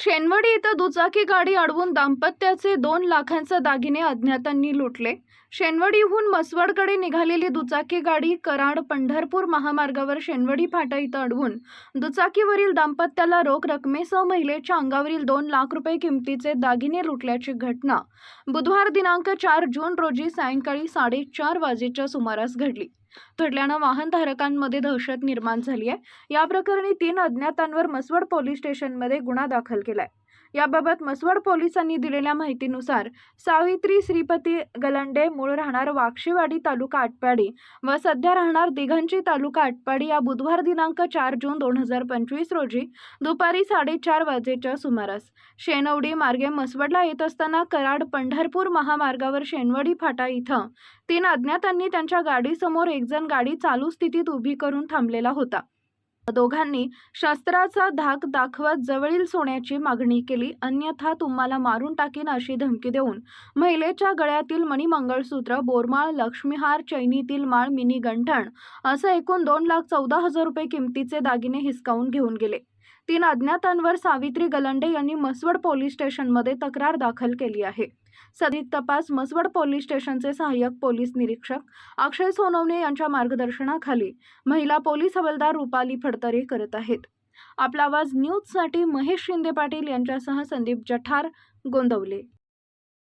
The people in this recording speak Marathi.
शेनवडी इथं दुचाकी गाडी अडवून दाम्पत्याचे दोन लाखांचे दागिने अज्ञातांनी लुटले. शेनवडीहून मसवडकडे निघालेली दुचाकी गाडी कराड पंढरपूर महामार्गावर शेनवडी फाटा इथं अडवून दुचाकीवरील दाम्पत्याला रोख रकमेसह महिलेच्या अंगावरील दोन लाख रुपये किमतीचे दागिने लुटल्याची घटना. बुधवार दिनांक चार जून रोजी सायंकाळी साडेचार वाजेच्या सुमारास घडली. घडल्यानं वाहनधारकांमध्ये दहशत निर्माण झाली आहे या प्रकरणी तीन अज्ञातांवर मसवड पोलीस स्टेशनमध्ये गुन्हा दाखल केला आहे याबाबत मसवड पोलिसांनी दिलेल्या माहितीनुसार सावित्री श्रीपती गलंडे मूळ राहणार वाक्षेवाडी तालुका आटपाडी व सध्या राहणार दिघंची तालुका आटपाडी या बुधवार दिनांक चार जून दोन हजार पंचवीस रोजी दुपारी साडेचार वाजेच्या सुमारास. शेनवडी मार्गे मसवडला येत असताना कराड पंढरपूर महामार्गावर शेनवडी फाटा इथं तीन अज्ञातांनी त्यांच्या गाडीसमोर एकजण गाडी चालू स्थितीत उभी करून थांबलेला होता. दोघांनी शस्त्राचा धाक दाखवत जवळील सोन्याची मागणी केली. अन्यथा तुम्हाला मारून टाकीन अशी धमकी देऊन महिलेच्या गळ्यातील मणिमंगळसूत्र बोरमाळ लक्ष्मीहार चैनीतील माळ मिनी गंठण असं एकूण दोन लाख चौदा हजार रुपये किमतीचे दागिने हिसकावून घेऊन गेले. तीन अज्ञातांवर सावित्री गलंडे यांनी मसवड पोलीस स्टेशनमध्ये तक्रार दाखल केली आहे. सदिक तपास मसवड पोलीस स्टेशनचे सहाय्यक पोलीस निरीक्षक अक्षय सोनवणे यांच्या मार्गदर्शनाखाली महिला पोलीस हवालदार रुपाली फडतरे करत आहेत. आपला आवाज न्यूजसाठी महेश शिंदे पाटील यांच्यासह संदीप जठार गोंदवले.